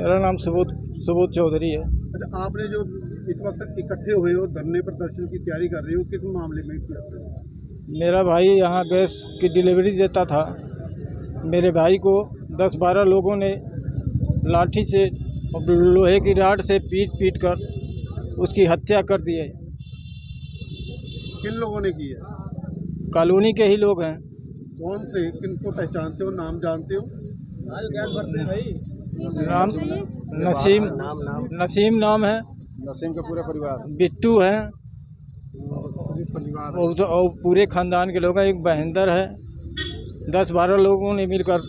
मेरा नाम सुबोध सुबोध चौधरी है। अच्छा आपने जो इस वक्त इकट्ठे हुए हो धरने प्रदर्शन की तैयारी कर रहे हो किस मामले में किया मेरा भाई यहाँ गैस की डिलीवरी देता था। मेरे भाई को दस बारह लोगों ने लाठी से और लोहे की राड से पीट पीट कर उसकी हत्या कर दी है। किन लोगों ने की है कॉलोनी के ही लोग हैं। कौन से किनको पहचानते हो नाम जानते हो? नाम नसीम नसीम नाम है नसीम का पूरा परिवार बिट्टू है और तो- और पूरे खानदान के लोग हैं एक बहिंदर है दस बारह लोगों ने मिलकर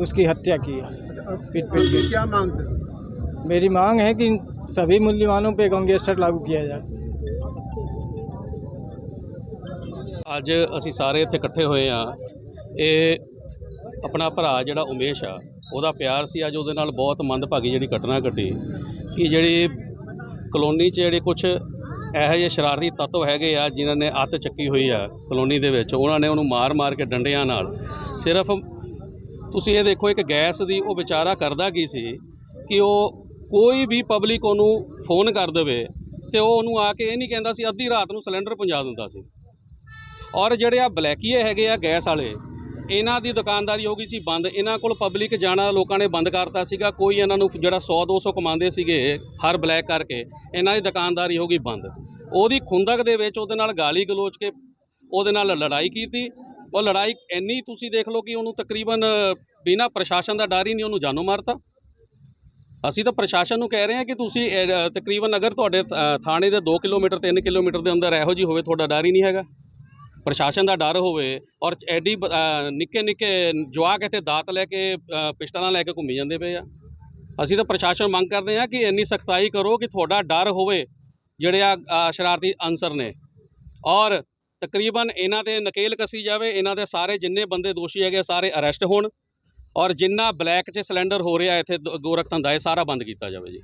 उसकी हत्या की है पीट पीट आपकी के क्या मांग है मेरी मांग है कि सभी मूल्यवानों पे गैंगस्टर लागू किया जाए ਅੱਜ ਅਸੀਂ ਸਾਰੇ ਇੱਥੇ ਇਕੱਠੇ ਹੋਏ ਆ ਇਹ ਆਪਣਾ ਭਰਾ ਜਿਹੜਾ ਉਮੇਸ਼ ਆ ਉਹਦਾ ਪਿਆਰ ਸੀ, ਅੱਜ ਉਹਦੇ ਨਾਲ ਬਹੁਤ ਮੰਦਭਾਗੀ ਜਿਹੜੀ ਘਟਨਾ ਘਟੀ ਕਿ ਜਿਹੜੀ ਕਲੋਨੀ 'ਚ ਜਿਹੜੇ ਕੁਝ ਇਹੋ ਜਿਹੇ ਸ਼ਰਾਰਤੀ ਤੱਤਵ ਹੈਗੇ ਆ, ਜਿਨ੍ਹਾਂ ਨੇ ਅੱਤ ਚੱਕੀ ਹੋਈ ਆ ਕਲੋਨੀ ਦੇ ਵਿੱਚ, ਉਹਨਾਂ ਨੇ ਉਹਨੂੰ ਮਾਰ-ਮਾਰ ਕੇ ਡੰਡਿਆਂ ਨਾਲ। ਸਿਰਫ ਤੁਸੀਂ ਇਹ ਦੇਖੋ, ਇੱਕ ਗੈਸ ਦੀ ਉਹ ਵਿਚਾਰਾ ਕਰਦਾ ਕੀ ਸੀ ਕਿ ਉਹ ਕੋਈ ਵੀ ਪਬਲਿਕ ਉਹਨੂੰ ਫੋਨ ਕਰ ਦੇਵੇ ਤੇ ਉਹ ਉਹਨੂੰ ਆ ਕੇ ਇਹ ਨਹੀਂ ਕਹਿੰਦਾ ਸੀ, ਅੱਧੀ ਰਾਤ ਨੂੰ ਸਿਲੰਡਰ ਪਹੁੰਚਾ ਦਿੰਦਾ ਸੀ। ਔਰ ਜਿਹੜੇ ਆ ਬਲੈਕੀਏ ਹੈਗੇ ਆ ਗੈਸ ਵਾਲੇ ਇਹਨਾਂ ਦੀ ਦੁਕਾਨਦਾਰੀ ਹੋ ਗਈ ਸੀ ਬੰਦ। ਇਹਨਾਂ ਕੋਲ ਪਬਲਿਕ ਜਾਣਾ ਲੋਕਾਂ ਨੇ ਬੰਦ ਕਰਤਾ ਸੀਗਾ। ਕੋਈ ਇਹਨਾਂ ਨੂੰ ਜਿਹੜਾ 100 200 ਕਮਾਉਂਦੇ ਸੀਗੇ ਹਰ ਬਲੈਕ ਕਰਕੇ ਇਹਨਾਂ ਦੀ ਦੁਕਾਨਦਾਰੀ ਹੋ ਗਈ ਬੰਦ। ਉਹਦੀ ਖੁੰਦਕ ਦੇ ਵਿੱਚ ਉਹਦੇ ਨਾਲ ਗਾਲੀ ਗਲੋਚ ਕੇ ਉਹਦੇ ਨਾਲ ਲੜਾਈ ਕੀਤੀ। ਉਹ ਲੜਾਈ ਇੰਨੀ ਤੁਸੀਂ ਦੇਖ ਲਓ ਕਿ ਉਹਨੂੰ ਤਕਰੀਬਨ ਬਿਨਾ ਪ੍ਰਸ਼ਾਸਨ ਦਾ ਡਰ ਹੀ ਨਹੀਂ ਉਹਨੂੰ ਜਾਨੋਂ ਮਾਰਤਾ। ਅਸੀਂ ਤਾਂ ਪ੍ਰਸ਼ਾਸਨ ਨੂੰ ਕਹਿ ਰਹੇ ਹਾਂ ਕਿ ਤੁਸੀਂ ਤਕਰੀਬਨ ਅਗਰ ਤੁਹਾਡੇ ਅ, ਥਾਣੇ ਦੇ 2 ਕਿਲੋਮੀਟਰ 3 ਕਿਲੋਮੀਟਰ ਦੇ ਅੰਦਰ ਇਹੋ ਜੀ ਹੋਵੇ ਤੁਹਾਡਾ ਡਰ ਹੀ ਨਹੀਂ ਹੈਗਾ। ਪ੍ਰਸ਼ਾਸਨ ਦਾ ਡਰ ਹੋਵੇ ਔਰ ਐਡੀ ਨਿੱਕੇ ਨਿੱਕੇ ਜਵਾਕ ਇੱਥੇ ਦਾਤ ਲੈ ਕੇ ਪਿਸਟਲਾਂ ਲੈ ਕੇ ਘੁੰਮੀ ਜਾਂਦੇ ਪਏ ਆ। ਅਸੀਂ ਤਾਂ ਪ੍ਰਸ਼ਾਸਨ ਮੰਗ ਕਰਦੇ ਹਾਂ ਕਿ ਇੰਨੀ ਸਖਤਾਈ ਕਰੋ ਕਿ ਤੁਹਾਡਾ ਡਰ ਹੋਵੇ, ਜਿਹੜੇ ਆ ਸ਼ਰਾਰਤੀ ਅਨਸਰ ਨੇ। ਔਰ ਤਕਰੀਬਨ ਇਹਨਾਂ ਤੇ ਨਕੇਲ ਕਸੀ ਜਾਵੇ, ਇਹਨਾਂ ਦੇ ਸਾਰੇ ਜਿੰਨੇ ਬੰਦੇ ਦੋਸ਼ੀ ਹੈਗੇ ਸਾਰੇ ਅਰੈਸਟ ਹੋਣ। ਔਰ ਜਿੰਨਾ ਬਲੈਕ 'ਚ ਸਿਲੰਡਰ ਹੋ ਰਿਹਾ ਇੱਥੇ ਦ- ਗੋਰਖ ਧੰਦਾ ਇਹ ਸਾਰਾ ਬੰਦ ਕੀਤਾ ਜਾਵੇ ਜੀ।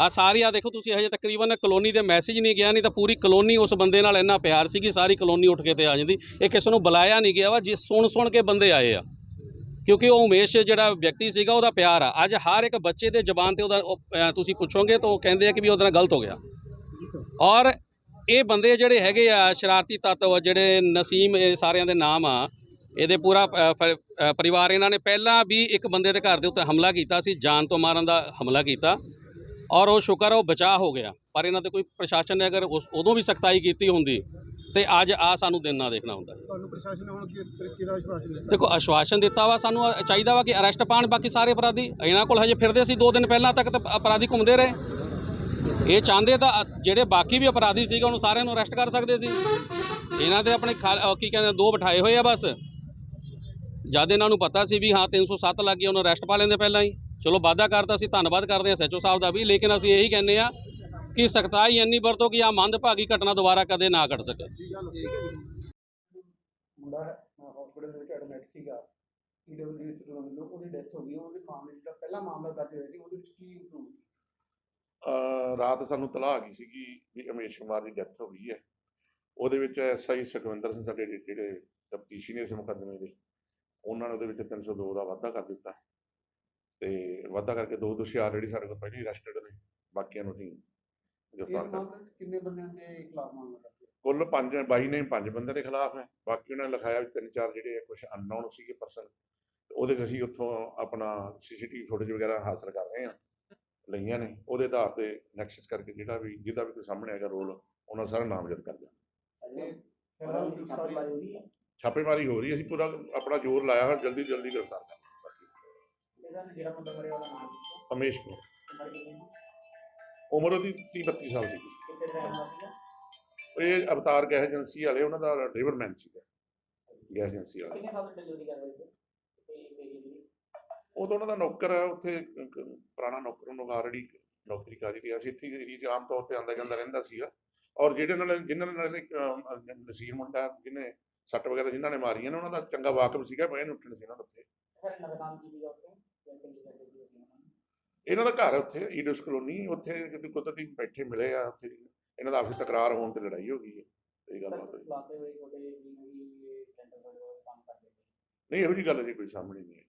ਆ ਸਾਰੀ ਆ ਦੇਖੋ ਤੁਸੀਂ ਹਜੇ ਤਕਰੀਬਨ ਕਲੋਨੀ ਦੇ ਮੈਸੇਜ ਨਹੀਂ ਗਿਆ ਨਹੀਂ ਤਾਂ ਪੂਰੀ ਕਲੋਨੀ ਉਸ ਬੰਦੇ ਨਾਲ ਇੰਨਾ ਪਿਆਰ ਸੀ ਕਿ ਸਾਰੀ ਕਲੋਨੀ ਉੱਠ ਕੇ ਤੇ ਆ ਜਾਂਦੀ। ਇਹ ਕਿਸੇ ਨੂੰ ਬੁਲਾਇਆ ਨਹੀਂ ਗਿਆ ਵਾ ਜਿਸ ਸੁਣ ਸੁਣ ਕੇ ਬੰਦੇ ਆਏ ਆ। ਕਿਉਂਕਿ ਉਹ ਉਮੇਸ਼ ਜਿਹੜਾ ਵਿਅਕਤੀ ਸੀਗਾ ਉਹਦਾ ਪਿਆਰ ਆ। ਅੱਜ ਹਰ ਇੱਕ ਬੱਚੇ ਦੇ ਜ਼ਬਾਨ ਤੇ ਉਹਦਾ ਉਹ, ਤੁਸੀਂ ਪੁੱਛੋਗੇ ਤਾਂ ਉਹ ਕਹਿੰਦੇ ਆ ਕਿ ਵੀ ਉਹਦੇ ਨਾਲ ਗਲਤ ਹੋ ਗਿਆ। ਔਰ ਇਹ ਬੰਦੇ ਜਿਹੜੇ ਹੈਗੇ ਆ ਸ਼ਰਾਰਤੀ ਤੱਤਵ ਜਿਹੜੇ ਨਸੀਮ ਇਹ ਸਾਰਿਆਂ ਦੇ ਨਾਮ ਆ ਇਹਦੇ ਪੂਰਾ ਪਰਿਵਾਰ ਇਹਨਾਂ ਨੇ ਪਹਿਲਾਂ ਵੀ ਇੱਕ ਬੰਦੇ ਦੇ ਘਰ ਦੇ ਉੱਤੇ ਹਮਲਾ ਕੀਤਾ ਸੀ ਜਾਨ ਤੋਂ ਮਾਰਨ ਦਾ ਹਮਲਾ ਕੀਤਾ। ਔਰ ਉਹ ਸ਼ੁਕਰ ਆ ਉਹ ਬਚਾਅ ਹੋ ਗਿਆ। ਪਰ ਇਹਨਾਂ ਤੇ ਕੋਈ ਪ੍ਰਸ਼ਾਸਨ ਨੇ ਅਗਰ ਉਸ ਉਦੋਂ ਵੀ ਸਖਤਾਈ ਕੀਤੀ ਹੁੰਦੀ ਤੇ ਅੱਜ ਆ ਸਾਨੂੰ ਦਿਨ ਨਾ ਦੇਖਣਾ ਹੁੰਦਾ। ਤੁਹਾਨੂੰ ਪ੍ਰਸ਼ਾਸਨ ਨੇ ਹੁਣ ਕਿਸ ਤਰੀਕੇ ਦਾ ਵਿਸ਼ਵਾਸ ਦਿੱਤਾ? ਦੇਖੋ ਆਸ਼ਵਾਸਨ ਦਿੱਤਾ ਵਾ ਸਾਨੂੰ ਚਾਹੀਦਾ ਵਾ ਕਿ ਅਰੈਸਟ ਪਾਣ ਬਾਕੀ ਸਾਰੇ ਅਪਰਾਧੀ। ਇਹਨਾਂ ਕੋਲ ਹਜੇ ਫਿਰਦੇ ਸੀ 2 ਦਿਨ ਪਹਿਲਾਂ ਤੱਕ ਤਾਂ ਅਪਰਾਧੀ ਘੁੰਮਦੇ ਰਹੇ। ਇਹ ਚਾਹੁੰਦੇ ਤਾਂ ਜਿਹੜੇ ਬਾਕੀ ਵੀ ਅਪਰਾਧੀ ਸੀਗੇ ਉਹਨੂੰ ਸਾਰਿਆਂ ਨੂੰ ਅਰੈਸਟ ਕਰ ਸਕਦੇ ਸੀ। ਇਹਨਾਂ ਦੇ ਆਪਣੇ ਕੀ ਕਹਿੰਦੇ ਦੋ ਬਿਠਾਏ ਹੋਏ ਆ ਬਸ। ਜਦ ਇਹਨਾਂ ਨੂੰ ਪਤਾ ਸੀ ਵੀ ਹਾਂ 307 ਲੱਗ ਗਿਆ ਉਹਨੂੰ ਅਰੈਸਟ ਪਾ ਲੈਂਦੇ ਪਹਿਲਾਂ ਹੀ। ਚਲੋ ਵਾਅਦਾ ਕਰਤਾ ਸੀ ਧੰਨਵਾਦ ਕਰਦੇ ਹਾਂ ਸੈਚੋ ਸਾਹਿਬ ਦਾ ਵੀ ਲੇਕਿਨ ਅਸੀਂ ਇਹੀ ਕਹਿੰਦੇ ਆ ਕਿ ਸਖਤਾਈ ਇੰਨੀ ਵਰਤੋ ਕਿ ਆ ਮੰਦਭਾਗੀ ਘਟਨਾ ਦੁਬਾਰਾ ਕਦੇ ਨਾ ਘਟ ਸਕੇ। ਮੁੰਡਾ ਹਸਪੀਟਲ ਦੇ ਵਿੱਚ ਐਡਮਿਟ ਸੀਗਾ ਈਡਬਲਯੂ ਚ ਵੱਲੋਂ ਉਹਦੀ ਡੈਥ ਹੋ ਗਈ ਉਹਦੇ ਮਾਮਲੇ ਜਿਹੜਾ ਪਹਿਲਾ ਮਾਮਲਾ ਦਰਜ ਹੋਇਆ ਸੀ ਉਹਦੇ ਵਿੱਚ ਕੀ improve ਅਹ ਰਾਤ ਸਾਨੂੰ ਤਲਾਹ ਆ ਗਈ ਸੀਗੀ ਵੀ ਅਮੇਸ਼ ਕੁਮਾਰ ਦੀ ਡੈਥ ਹੋ ਗਈ ਹੈ। ਉਹਦੇ ਵਿੱਚ ਐਸਆਈ ਸੁਖਵਿੰਦਰ ਸਿੰਘ ਸਾਡੇ ਜਿਹੜੇ- ਤਫਤੀਸ਼ੀ ਨੇ ਇਸ ਮੁਕੱਦਮੇ ਦੇ ਉਹਨਾਂ ਨੇ ਉਹਦੇ ਵਿੱਚ 302 ਦਾ ਵਾਅਦਾ ਕਰ ਦਿੱਤਾ। ਤੇ ਵਾਅਦਾ ਕਰਕੇ ਦੋ ਦੋਸ਼ੀ ਆਲਰੇਡੀ ਸਾਡੇ ਕੋਲ ਪਹਿਲਾਂ ਹੀ ਅਰੈਸਟਡ ਨੇ ਬਾਕੀਆਂ ਨੂੰ ਅਸੀਂ ਗ੍ਰਿਫਤਾਰ ਕਰ ਕਿੰਨੇ ਬੰਦਿਆਂ ਦੇ ਖਿਲਾਫ ਮਾਮਲਾ ਦਰਜ ਕੁੱਲ ਪੰਜ ਬਾਈ ਨੇ ਪੰਜ ਬੰਦੇ ਦੇ ਖਿਲਾਫ ਹੈ। ਬਾਕੀ ਉਹਨਾਂ ਨੇ ਲਿਖਾਇਆ ਵੀ ਤਿੰਨ ਚਾਰ ਜਿਹੜੇ ਕੁਝ ਅਨਨੋਨ ਸੀਗੇ ਪਰਸਨ ਉਹਦੇ 'ਚ ਅਸੀਂ ਉੱਥੋਂ ਆਪਣਾ ਸੀਸੀਟੀਵੀ ਫੁਟੇਜ ਵਗੈਰਾ ਹਾਸਲ ਕਰ ਰਹੇ ਹਾਂ ਲਈਆਂ ਨੇ। ਉਹਦੇ ਆਧਾਰ ਤੇ ਨੈਕਸਸ ਕਰਕੇ ਜਿਹੜਾ ਵੀ ਜਿਹਦਾ ਵੀ ਕੋਈ ਸਾਹਮਣੇ ਆਏਗਾ ਰੋਲ ਉਹਨਾਂ ਸਾਰਾ ਨਾਮਜ਼ਦ ਕਰ ਦਿਆਂਗੇ। ਛਾਪੇਮਾਰੀ ਹੋ ਰਹੀ ਹੈ। ਅਸੀਂ ਪੂਰਾ ਆਪਣਾ ਜ਼ੋਰ ਲਾਇਆ ਹੈ ਜਲਦੀ ਜਲਦੀ ਗ੍ਰਿਫਤਾਰ ਕਰਾਂਗੇ ਜਿਹੜਾ ਬੰਦਾ ਮਰਿਆ ਉਹਦਾ ਨਾਮ ਅਮੇਸ਼ ਕੁਮਾਰ। ਉਮਰ ਕਿੰਨੀ ਉਮਰ ਉਹਦੀ 30 32 ਸਾਲ ਸੀ। ਕਿੱਥੇ ਸੀਗਾ? ਇਹ ਅਵਤਾਰ ਗੈਸ ਏਜੰਸੀ ਵਾਲੇ ਉਹਨਾਂ ਦਾ ਡਰਾਈਵਰਮੈਨ ਸੀਗਾ। ਗੈਸ ਏਜੰਸੀ ਵਾਲਾ। ਕਿੰਨੇ ਸਾਲ ਡਿਲੀਵਰੀ ਕਰ ਰਹੇ ਸੀ? ਤੇ ਇਸ ਏਰੀਏ ਦੀ ਉਹ ਤਾਂ ਉਹਨਾਂ ਦਾ ਨੌਕਰ ਹੈ ਉੱਥੇ ਪੁਰਾਣਾ ਨੌਕਰ ਉਹਨੂੰ ਆਲਰੇਡੀ ਨੌਕਰੀ ਕਰ ਰਹੀ ਸੀ। ਇੱਥੇ ਏਰੀਆ 'ਚ ਆਮ ਤੌਰ ਤੇ ਆਉਂਦਾ ਜਾਂਦਾ ਰਹਿੰਦਾ ਸੀਗਾ। ਔਰ ਜਿਹੜੇ ਨਾਲ ਜਿਨ੍ਹਾਂ ਨਾਲ ਇਹਨੇ, ਅਹ, ਨਸੀਰ ਮੁੰਡਾ ਜਿਹਨੇ ਸੱਟ ਵਗੈਰਾ ਜਿਨ੍ਹਾਂ ਨੇ ਮਾਰੀਆਂ ਨੇ ਉਹਨਾਂ ਦਾ ਚੰਗਾ ਵਾਕਫ ਸੀਗਾ ਬਹਿਣ ਉੱਠਣ ਸੀ ਉਹਨਾਂ ਦਾ ਉੱਥੇ। ਸਰ ਇਹਨਾਂ ਦਾ ਕੰਮ ਕੀ ਸੀਗਾ ਉੱਥੇ? ਜਾਂ ਇਹਨਾਂ ਦਾ ਘਰ ਹੈ ਉੱਥੇ ਈਡਸ ਕਲੋਨੀ ਉੱਥੇ ਕਿਤੇ ਕੁਦਰਤੀ ਬੈਠੇ ਮਿਲੇ ਆ ਉੱਥੇ ਇਹਨਾਂ ਦਾ ਆਪਸੀ ਤਕਰਾਰ ਹੋਣ ਤੇ ਲੜਾਈ ਹੋ ਗਈ ਹੈ ਇਹ ਗੱਲ ਬਾਤ ਦਾ ਨਹੀਂ ਇਹੋ ਜੀ ਗੱਲ ਅਜੇ ਕੋਈ ਸਾਹਮਣੇ ਨਹੀਂ ਆਈ।